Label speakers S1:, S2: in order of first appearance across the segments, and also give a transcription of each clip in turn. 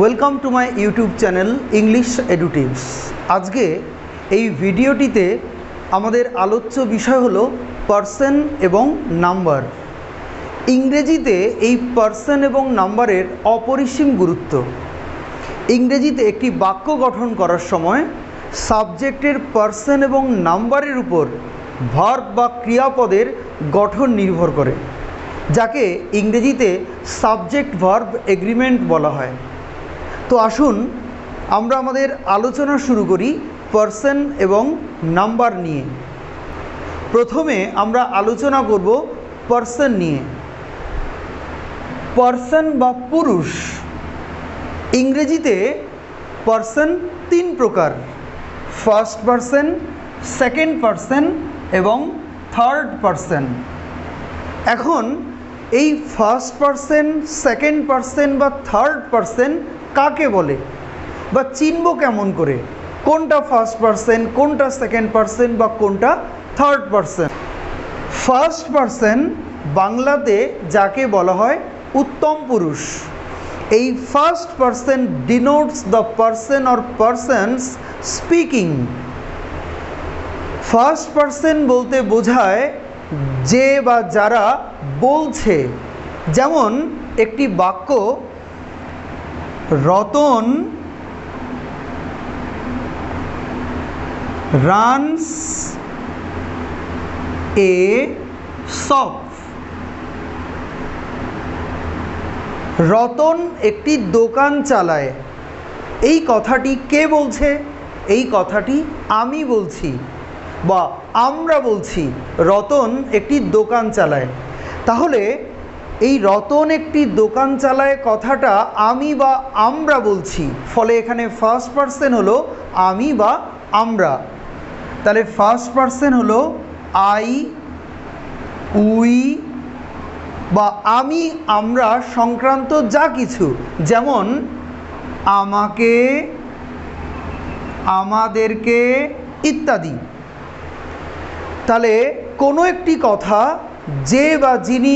S1: Welcome to my YouTube channel English এডুটিভস আজকে এই ভিডিওটিতে আমাদের আলোচ্য বিষয় হলো পার্সন এবং নাম্বার ইংরেজিতে এই পার্সন এবং নাম্বারের অপরিসীম গুরুত্ব। ইংরেজিতে একটি বাক্য গঠন করার সময় সাবজেক্টের পার্সন এবং নাম্বারের উপর ভার্ব বা ক্রিয়াপদের গঠন নির্ভর করে, যাকে ইংরেজিতে সাবজেক্ট ভার্ব এগ্রিমেন্ট বলা হয়। তো আসুন, আমরা আমাদের আলোচনা শুরু করি পার্সন এবং নাম্বার নিয়ে। প্রথমে আমরা আলোচনা করব পার্সন নিয়ে। পার্সন বা পুরুষ, ইংরেজিতে পার্সন তিন প্রকার। ফার্স্ট পার্সন সেকেন্ড পার্সন এবং থার্ড পার্সন এখন এই ফার্স্ট পার্সন সেকেন্ড পার্সন বা থার্ড পার্সন কাকে বলে? বা চিনব কেমন করে? কোনটা ফার্স্ট পার্সন কোনটা সেকেন্ড পার্সন বা কোনটা থার্ড পার্সন ফার্স্ট পার্সন বাংলাতে যাকে বলা হয় উত্তম পুরুষ। এই first person denotes the person or persons speaking first person বলতে বোঝায় যে বা যারা বলছে। যেমন একটি বাক্য Ratan runs a shop Ratan একটি দোকান চালায়। এই কথাটি কে বলছে? এই কথাটি আমি বলছি বা আমরা বলছি। রতন একটি দোকান চালায়। তাহলে এই রতন একটি দোকান চালায় কথাটা আমি বা আমরা বলছি। ফলে এখানে ফার্স্ট পার্সন হলো আমি বা আমরা। তাহলে ফার্স্ট পার্সন হলো আই, উই বা আমি, আমরা সংক্রান্ত যা কিছু। যেমন, আমাকে, আমাদেরকে ইত্যাদি। তাহলে কোনো একটি কথা যে বা যিনি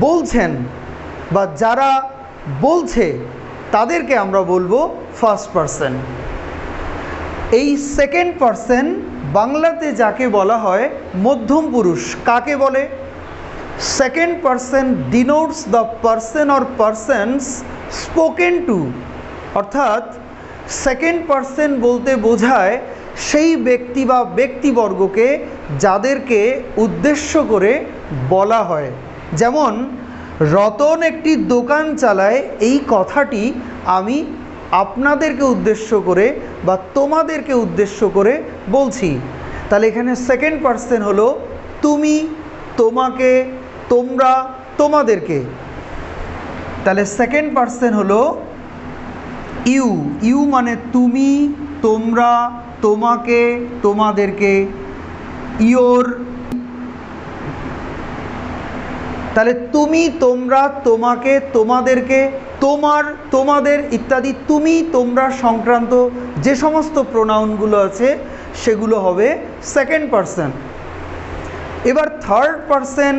S1: বলছেন বা যারা বলছে, তাদেরকে আমরা বলব ফার্স্ট পার্সন এই সেকেন্ড পার্সন বাংলাতে যাকে বলা হয় মধ্যম পুরুষ, কাকে বলে? Second person denotes the person or persons spoken to অর্থাৎ সেকেন্ড পার্সন বলতে বোঝায় সেই ব্যক্তি বা ব্যক্তিবর্গকে যাদেরকে উদ্দেশ্য করে বলা হয়। যেমন, রতন একটি দোকান চালায়, এই কথাটি আমি আপনাদেরকে উদ্দেশ্য করে বা তোমাদেরকে উদ্দেশ্য করে বলছি। তাহলে এখানে সেকেন্ড পার্সন হলো, তুমি তোমাকে, তোমরা তোমাদেরকে। তাহলে সেকেন্ড পার্সন হলো, ইউ। ইউ মানে তুমি, তোমরা, তোমাকে, তোমাদেরকে। ইয়োর তাহলে তুমি, তোমরা, তোমাকে, তোমাদেরকে, তোমার, তোমাদের ইত্যাদি, তুমি, তোমরা সংক্রান্ত যে সমস্ত প্রোনাউনগুলো আছে, সেগুলো হবে সেকেন্ড পার্সন এবার থার্ড পার্সন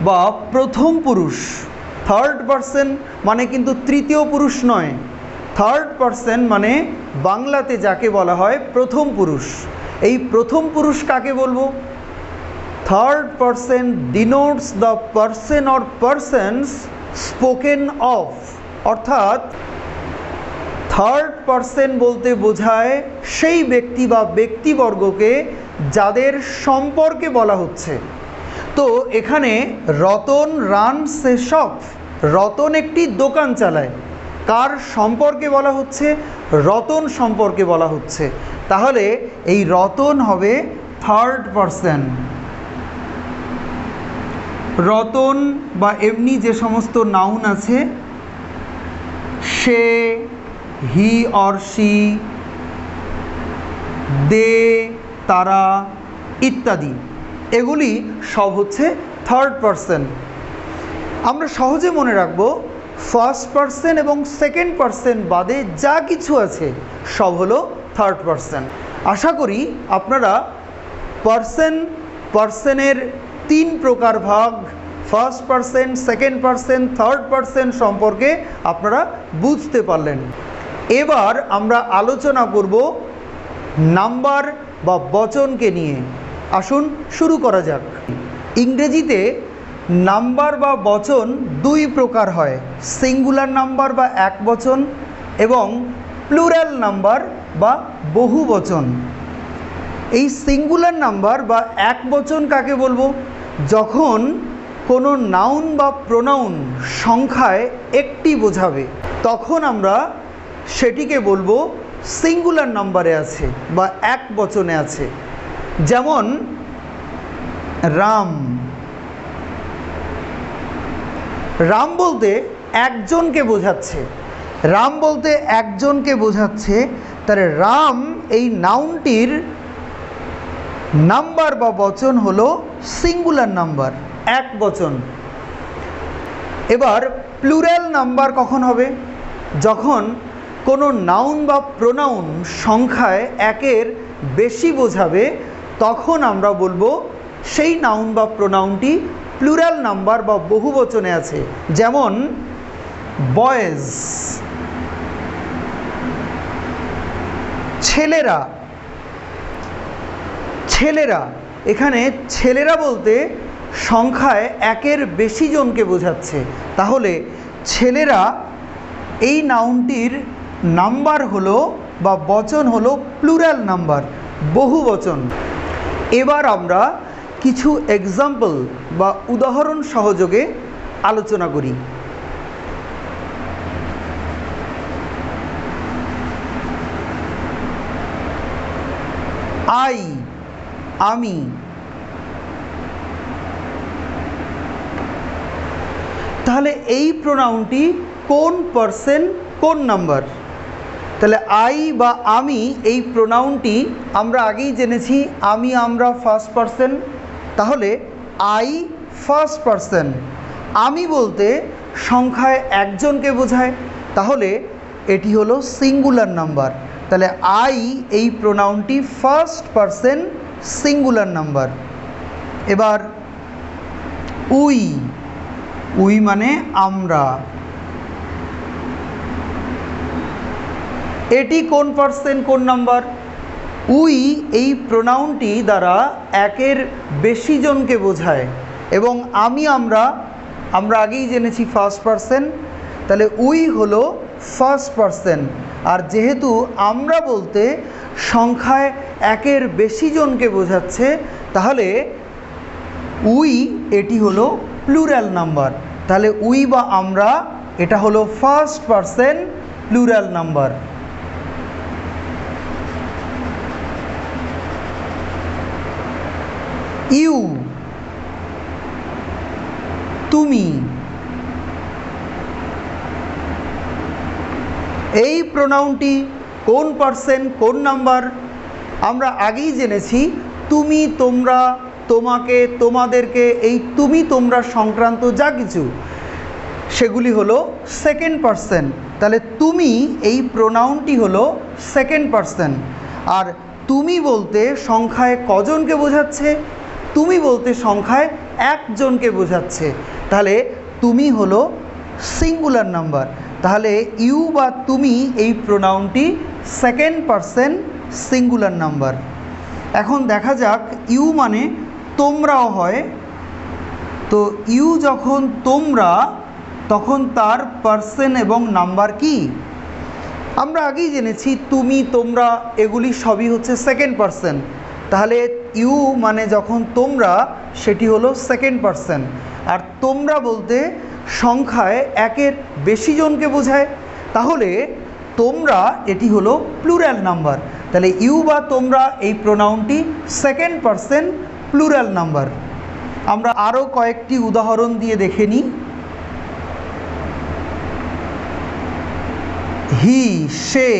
S1: বা প্রথম পুরুষ। থার্ড পার্সন মানে কিন্তু তৃতীয় পুরুষ নয়। থার্ড পার্সন মানে বাংলাতে যাকে বলা হয় প্রথম পুরুষ। এই প্রথম পুরুষ কাকে বলব? Third person denotes the person or persons spoken of অর্থাৎ থার্ড পার্সন বলতে বোঝায় সেই ব্যক্তি বা ব্যক্তিবর্গকে যাদের সম্পর্কে বলা হচ্ছে। তো এখানে Ratan runs a shop Ratan একটি দোকান চালায়। কার সম্পর্কে বলা হচ্ছে? রতন সম্পর্কে বলা হচ্ছে। তাহলে এই রতন হবে থার্ড পার্সন রতন বা এমনি যে সমস্ত নাউন আছে, সে, হি অর সি দে, তারা ইত্যাদি। এগুলি সব হচ্ছে থার্ড পার্সন আমরা সহজে মনে রাখব ফার্স্ট পার্সন এবং সেকেন্ড পার্সন বাদে যা কিছু আছে, সব হলো থার্ড পার্সন আশা করি আপনারা পার্সন পার্সনের তিন প্রকার ভাগ first person second person third person সম্পর্কে আপনারা বুঝতে পারলেন। এবার আমরা আলোচনা করব নাম্বার বা বচনকে নিয়ে। আসুন শুরু করা যাক। ইংরেজিতে নাম্বার বা বচন দুই প্রকার হয় সিঙ্গুলার নাম্বার বা এক বচন এবং প্লুরাল নাম্বার বা বহু বচন এই সিঙ্গুলার নাম্বার বা এক বচন কাকে বলব? যখন কোনো নাউন বা প্রোনাউন সংখ্যায় একটি বোঝাবে, তখন আমরা সেটিকে বলব সিঙ্গুলার নাম্বারে আছে বা এক বচনে আছে। যেমন, রাম। রাম বলতে একজনকে বোঝাচ্ছে। রাম বলতে একজনকে বোঝাচ্ছে তার রাম এই নাউনটির নাম্বার বা বচন হলো সিঙ্গুলার নাম্বার, এক বচন। এবার প্লুরাল নাম্বার কখন হবে? যখন কোনো নাউন বা প্রোনাউন সংখ্যায় একের বেশি বোঝাবে, তখন আমরা বলব সেই নাউন বা প্রোনাউনটি প্লুরাল নাম্বার বা বহু বচনে আছে। যেমন বয়েজ ছেলেরা ছেলেরা। এখানে ছেলেরা বলতে সংখ্যায় একের বেশি জনকে বোঝাচ্ছে। তাহলে ছেলেরা এই নাউনটির নাম্বার হলো বা বচন হলো প্লুরাল নাম্বার, বহু বচন। এবার আমরা কিছু এক্সাম্পল বা উদাহরণ সহযোগে আলোচনা করি। আই আমি তাহলে এই প্রোনাউনটি কোন পার্সন কোন নাম্বার তাহলে আই বা আমি এই প্রোনাউনটি আমরা আগেই জেনেছি, আমি, আমরা ফার্স্ট পার্সন তাহলে আই ফার্স্ট পার্সন আমি বলতে সংখ্যায় একজনকে বোঝায়। তাহলে এটি হলো সিঙ্গুলার নাম্বার তাহলে আই এই প্রোনাউনটি ফার্স্ট পার্সন সিঙ্গুলার নাম্বার এবার, উই উই মানে আমরা। এটি কোন পার্সেন্ট কোন নাম্বার উই এই প্রোনাউনটি দ্বারা একের বেশি জনকে বোঝায়। এবং আমি আমরা আমরা আগেই জেনেছি ফার্স্ট পার্সন তাহলে উই হলো ফার্স্ট পার্সন আর যেহেতু আমরা বলতে সংখ্যায় একের বেশি জনকে বোঝাচ্ছে, তাহলে উই এটি হলো প্লুরাল নাম্বার। তাহলে উই বা আমরা, এটা হলো first person plural number. You, তুমি এই প্রোনাউনটি কোন পার্সেন্ট কোন নাম্বার আমরা আগেই জেনেছি, তুমি, তোমরা, তোমাকে, তোমাদেরকে, এই তুমি, তোমরা সংক্রান্ত যা কিছু, সেগুলি হলো সেকেন্ড পার্সন তাহলে তুমি এই প্রোনাউনটি হলো সেকেন্ড পার্সন আর তুমি বলতে সংখ্যায় কজনকে বোঝাচ্ছে? তুমি বলতে সংখ্যায় একজনকে বোঝাচ্ছে। তাহলে তুমি হলো সিঙ্গুলার নাম্বার তাহলে ইউ বা তুমি এই প্রোনাউনটি সেকেন্ড পার্সন সিঙ্গুলার নাম্বার এখন দেখা যাক ইউ মানে তোমরাও হয়। তো ইউ যখন তোমরা, তখন তার পার্সন এবং নাম্বার কি? আমরা আগেই জেনেছি তুমি, তোমরা, এগুলি সবই হচ্ছে সেকেন্ড পার্সন তাহলে ইউ মানে যখন তোমরা, সেটি হলো সেকেন্ড পার্সন আর তোমরা বলতে সংখ্যায় একের বেশি জনকে বোঝায়, তাহলে তোমরা এটি হলো প্লুরাল নাম্বার তাহলে ইউ বা তোমরা এই প্রোনাউনটি সেকেন্ড পার্সন প্লুরাল নাম্বার আমরা আরও কয়েকটি উদাহরণ দিয়ে দেখে নিই। হি সে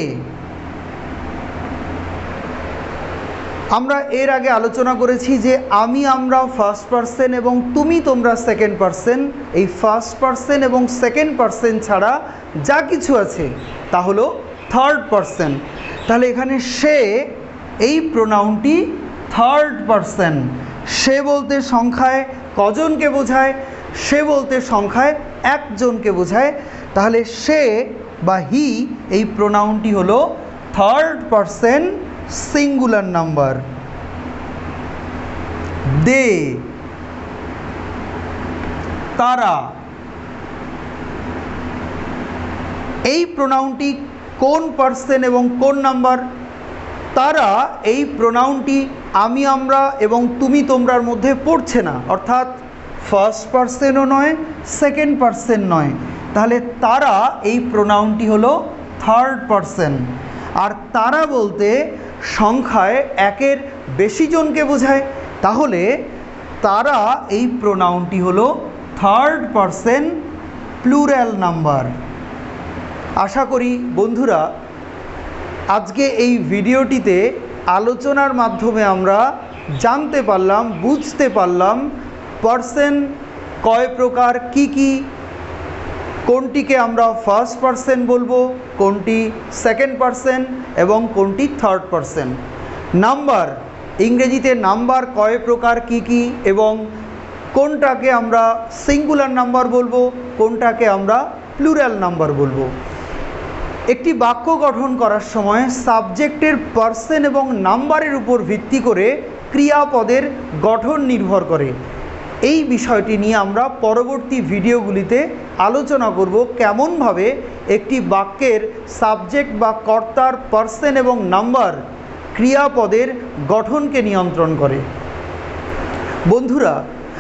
S1: আমরা এর আগে আলোচনা করেছি যে আমি, আমরা ফার্স্ট পার্সন এবং তুমি, তোমরা সেকেন্ড পার্সন এই ফার্স্ট পার্সন এবং সেকেন্ড পার্সন ছাড়া যা কিছু আছে, তা হলো থার্ড পার্সন তাহলে এখানে সে, এই প্রোনাউনটি থার্ড পার্সন সে বলতে সংখ্যায় কজনকে বোঝায়? সে বলতে সংখ্যায় একজনকে বোঝায়। তাহলে সে বা হি এই প্রোনাউনটি হলো third person singular number they তারা এই প্রোনাউনটি কোন পার্সন এবং কোন নাম্বার তারা এই প্রোনাউনটি আমি, আমরা এবং তুমি তোমরার মধ্যে পড়ছে না। অর্থাৎ ফার্স্ট পার্সেনও নয় সেকেন্ড পার্সন নয়। তাহলে তারা এই প্রোনাউনটি হলো থার্ড পার্সন আর তারা বলতে সংখ্যায় একের বেশি জনকে বোঝায়, তাহলে তারা এই প্রোনাউনটি হলো থার্ড পার্সন প্লুরাল নাম্বার আশা করি বন্ধুরা, আজকে এই ভিডিওটিতে আলোচনার মাধ্যমে আমরা জানতে পারলাম, বুঝতে পারলাম পার্সন কয় প্রকার, কি কি কোনটিকে আমরা ফার্স্ট পার্সন বলব, কোনটি সেকেন্ড পার্সন এবং কোনটি থার্ড পার্সন নাম্বার ইংরেজিতে নাম্বার কয় প্রকার, কি কি, এবং কোনটাকে আমরা সিঙ্গুলার নাম্বার বলব, কোনটাকে আমরা প্লুরাল নাম্বার বলব? একটি বাক্য গঠন করার সময় সাবজেক্টের পার্সন এবং নাম্বারের উপর ভিত্তি করে ক্রিয়াপদের গঠন নির্ভর করে। এই বিষয়টি নিয়ে আমরা পরবর্তী ভিডিওগুলিতে আলোচনা করব কেমনভাবে একটি বাক্যের সাবজেক্ট বা কর্তার পার্সন এবং নাম্বার ক্রিয়াপদের গঠনকে নিয়ন্ত্রণ করে। বন্ধুরা,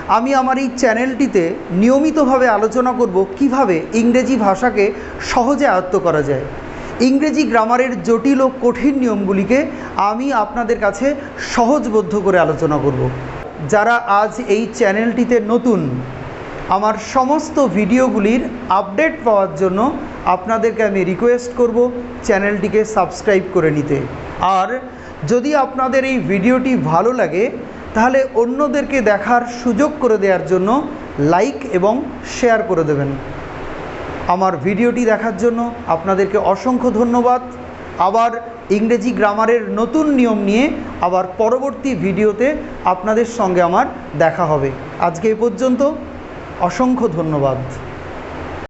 S1: আমি আমার এই চ্যানেলটিতে নিয়মিতভাবে আলোচনা করব কীভাবে ইংরেজি ভাষাকে সহজে আয়ত্ত করা যায়। ইংরেজি গ্রামারের জটিল ও কঠিন নিয়মগুলিকে আমি আপনাদের কাছে সহজবোধ্য করে আলোচনা করব। যারা আজ এই চ্যানেলটিতে নতুন, আমার সমস্ত ভিডিওগুলির আপডেট পাওয়ার জন্য আপনাদেরকে আমি রিকোয়েস্ট করব চ্যানেলটিকে সাবস্ক্রাইব করে নিতে। আর যদি আপনাদের এই ভিডিওটি ভালো লাগে, তাহলে অন্যদেরকে দেখার সুযোগ করে দেওয়ার জন্য লাইক এবং শেয়ার করে দেবেন। আমার ভিডিওটি দেখার জন্য আপনাদেরকে অসংখ্য ধন্যবাদ। আবার ইংরেজি গ্রামারের নতুন নিয়ম নিয়ে আবার পরবর্তী ভিডিওতে আপনাদের সঙ্গে আমার দেখা হবে। আজকে এ পর্যন্ত অসংখ্য ধন্যবাদ।